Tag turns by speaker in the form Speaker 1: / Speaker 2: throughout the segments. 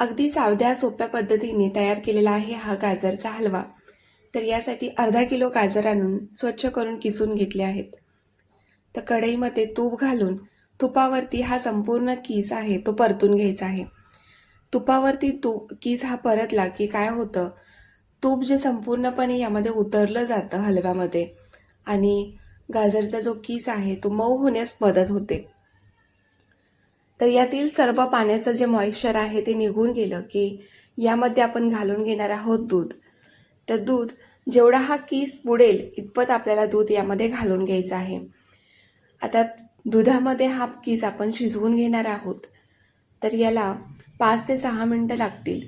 Speaker 1: अगदी सावध्या सोप्या पद्धतीने तयार केलेला आहे हा गाजरचा हलवा. तर यासाठी अर्धा किलो गाजर आणून स्वच्छ करून किसून घेतले आहेत. तर कढईमध्ये तूप घालून तुपावरती हा संपूर्ण कीस आहे तो परतून घ्यायचा आहे. तुपावरती तू कीस हा परतला की काय होतं? तूप जे संपूर्णपणे यामध्ये उतरलं जातं हलव्यामध्ये आणि गाजरचा जो कीस आहे तो मऊ होण्यास मदत होते. तर यातील सर्व पाण्याचं जे मॉइश्चर आहे ते निघून गेलं की यामध्ये आपण घालून घेणार आहोत दूध. तर दूध जेवढा हा कीस बुडेल इतपत आपल्याला दूध यामध्ये घालून घ्यायचं आहे. आता दुधामध्ये हा कीस आपण शिजवून घेणार आहोत. तर याला पाच ते सहा मिनटं लागतील.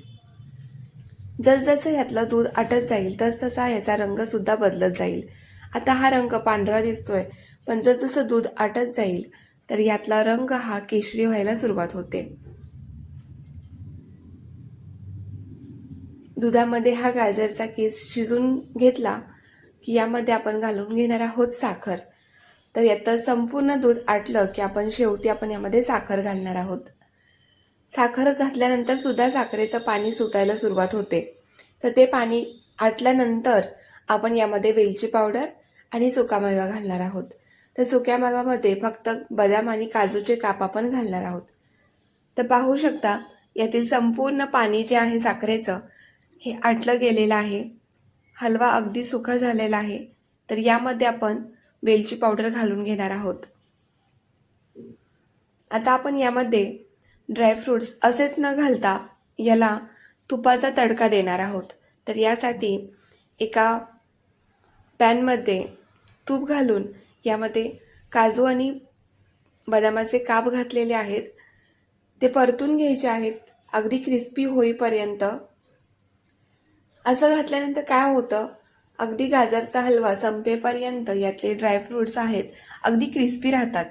Speaker 1: जसजसं यातलं दूध आटत जाईल तसतसा याचा रंगसुद्धा बदलत जाईल. आता हा रंग पांढरा दिसतोय पण जसजसं दूध आटत जाईल तर यातला रंग हा केशरी व्हायला सुरुवात होते. दुधामध्ये हा गाजरचा केस शिजून घेतला की यामध्ये आपण घालून घेणार आहोत साखर. तर यात संपूर्ण दूध आटलं की आपण शेवटी आपण यामध्ये साखर घालणार आहोत. साखर घातल्यानंतर सुद्धा साखरेचं पाणी सुटायला सुरुवात होते. तर ते पाणी आटल्यानंतर आपण यामध्ये वेलची पावडर आणि सुकामेवा घालणार आहोत. तर सुक्या मावामध्ये फक्त बदाम आणि काजूचे काप आपण घालणार आहोत. तर पाहू शकता यातील संपूर्ण पाणी जे आहे साखरेचं हे आटलं गेलेलं आहे. हलवा अगदी सुका झालेला आहे. तर यामध्ये आपण वेलची पावडर घालून घेणार आहोत. आता आपण यामध्ये ड्रायफ्रूट्स असेच न घालता याला तुपाचा तडका देणार आहोत. तर यासाठी एका पॅनमध्ये तूप घालून यामध्ये काजू आणि बदामाचे काप घातलेले आहेत. ते परतून घ्यायचे आहेत. अगदी क्रिस्पी होईपर्यंत. असं घातल्यानंतर काय होतं? अगदी गाजरचा हलवा संपेपर्यंत यातले ड्रायफ्रूट्स आहेत. अगदी क्रिस्पी राहतात.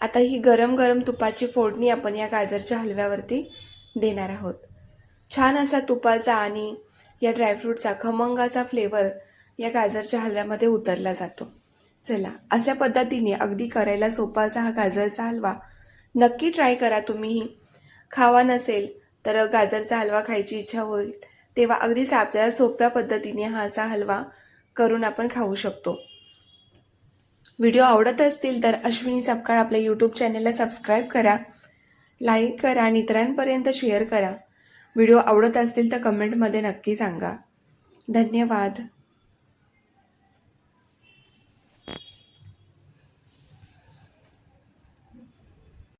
Speaker 1: आता ही गरम गरम तुपाची फोडणी आपण या गाजरच्या हलव्यावरती देणार आहोत. छान असा तुपाचा आणि या ड्रायफ्रूटचा खमंगाचा फ्लेवर या गाजरच्या हलव्यामध्ये उतरला जातो. चला अशा पद्धतीने अगदी करायला सोपा असा हा गाजरचा हलवा नक्की ट्राय करा तुम्हीही खावा नसेल तर गाजरचा हलवा खायची इच्छा होईल तेव्हा अगदीच आपल्याला सोप्या पद्धतीने हा असा हलवा करून आपण खाऊ शकतो. व्हिडिओ आवडत असतील तर अश्विनी सपकाळ आपल्या यूट्यूब चॅनलला सबस्क्राईब करा लाईक करा आणि इतरांपर्यंत शेअर करा. व्हिडिओ आवडत असतील तर कमेंटमध्ये नक्की सांगा. धन्यवाद.